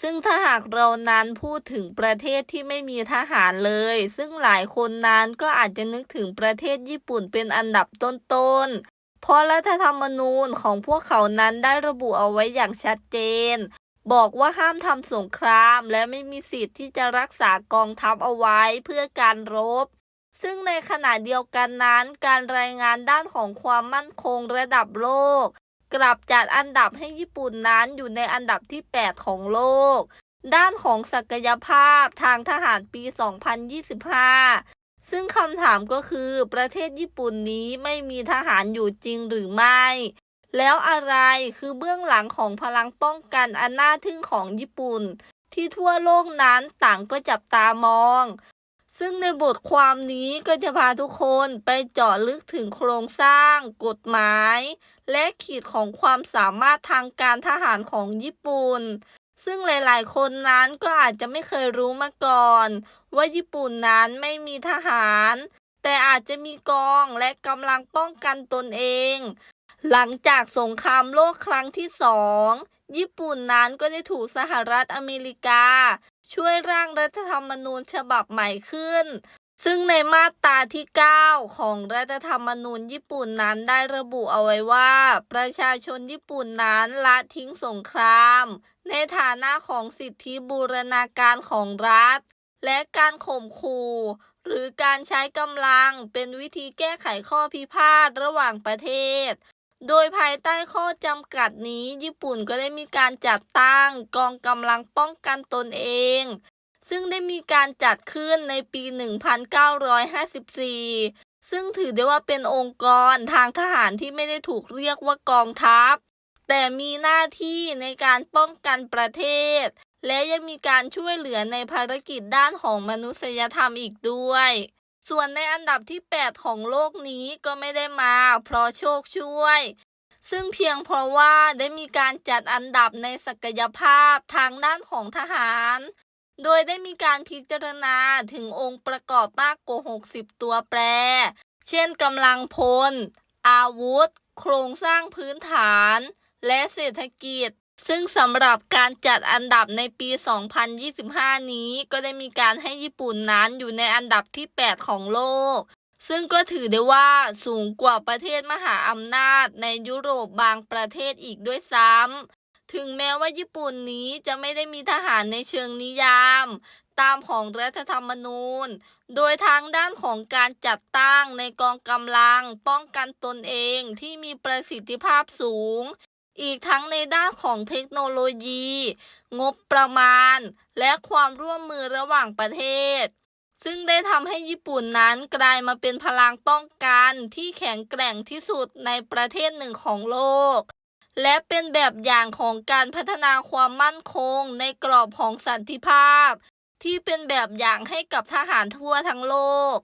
ซึ่งถ้าหากเรานั้นพูดถึงประเทศที่ไม่มีทหารเลย ซึ่งหลายคนนั้นก็อาจจะนึกถึงประเทศญี่ปุ่นเป็นอันดับต้นๆ เพราะรัฐธรรมนูญของพวกเขานั้นได้ระบุเอาไว้อย่างชัดเจน บอกว่าห้ามทำสงครามและไม่มีสิทธิ์ที่จะรักษากองทัพเอาไว้เพื่อการรบ ซึ่งในขณะเดียวกันนั้น การรายงานด้านของความมั่นคงระดับโลก กลับจัดอันดับให้ญี่ปุ่นนั้นอยู่ในอันดับที่ 8 ของโลก ด้านของศักยภาพทางทหารปี 2025 ซึ่งคำถามก็คือประเทศญี่ปุ่นนี้ไม่มีทหารอยู่จริงหรือไม่ แล้วอะไรคือเบื้องหลังของพลังป้องกันอันน่าทึ่งของญี่ปุ่น ที่ทั่วโลกนั้นต่างก็จับตามอง ซึ่งในบทความนี้ก็จะพาทุกคนไปเจาะลึกถึงโครงสร้าง กฎหมาย และขีดของความสามารถทางการทหารของญี่ปุ่น ซึ่งหลายๆ คนนั้นก็อาจจะไม่เคยรู้มาก่อน ว่าญี่ปุ่นนั้นไม่มีทหาร แต่อาจจะมีกองและกำลังป้องกันตนเอง หลังจากสงครามโลกครั้งที่สอง ญี่ปุ่นนั้นก็ได้ถูกสหรัฐอเมริกา ช่วยร่างรัฐธรรมนูญฉบับใหม่ขึ้น ซึ่งในมาตราที่ 9 ของรัฐธรรมนูญญี่ปุ่นนั้นได้ระบุเอาไว้ว่า ประชาชนญี่ปุ่นนั้นละทิ้งสงคราม ในฐานะของสิทธิบูรณาการของรัฐ และการข่มขู่หรือการใช้กำลังเป็นวิธีแก้ไขข้อพิพาทระหว่างประเทศ โดยภายใต้ข้อจำกัดนี้ ญี่ปุ่นก็ได้มีการจัดตั้งกองกำลังป้องกันตนเอง ซึ่งได้มีการจัดขึ้นในปี 1954 ซึ่งถือได้ว่าเป็นองค์กรทางทหารที่ไม่ได้ถูกเรียกว่ากองทัพ แต่มีหน้าที่ในการป้องกันประเทศ และยังมีการช่วยเหลือในภารกิจด้านของมนุษยธรรมอีกด้วย ส่วนในอันดับที่ 8 ของโลกนี้ก็ไม่ได้มา เพราะโชคช่วย ซึ่งเพียงเพราะว่าได้มีการจัดอันดับในศักยภาพทางด้านของทหาร โดยได้มีการพิจารณาถึงองค์ประกอบมากกว่า 60 ตัวแปร เช่นกำลังพล อาวุธ โครงสร้างพื้นฐาน และเศรษฐกิจ ซึ่งสำหรับการจัดอันดับในปี 2025 นี้ ก็ได้มีการให้ญี่ปุ่นนั้นอยู่ในอันดับที่ 8 ของโลก ซึ่งก็ถือได้ว่าสูงกว่าประเทศมหาอำนาจในยุโรปบางประเทศอีกด้วยซ้ำ ถึงแม้ว่าญี่ปุ่นนี้จะไม่ได้มีทหารในเชิงนิยาม ตามของรัฐธรรมนูญ โดยทางด้านของการจัดตั้งในกองกำลังป้องกันตนเองที่มีประสิทธิภาพสูง อีกทั้งในด้านของเทคโนโลยี งบประมาณ และความร่วมมือระหว่างประเทศ ซึ่งได้ทำให้ญี่ปุ่นนั้นกลายมาเป็นพลังป้องกันที่แข็งแกร่งที่สุดในประเทศหนึ่งของโลก และเป็นแบบอย่างของการพัฒนาความมั่นคงในกรอบของสันติภาพ ที่เป็นแบบอย่างให้กับทหารทั่วทั้งโลก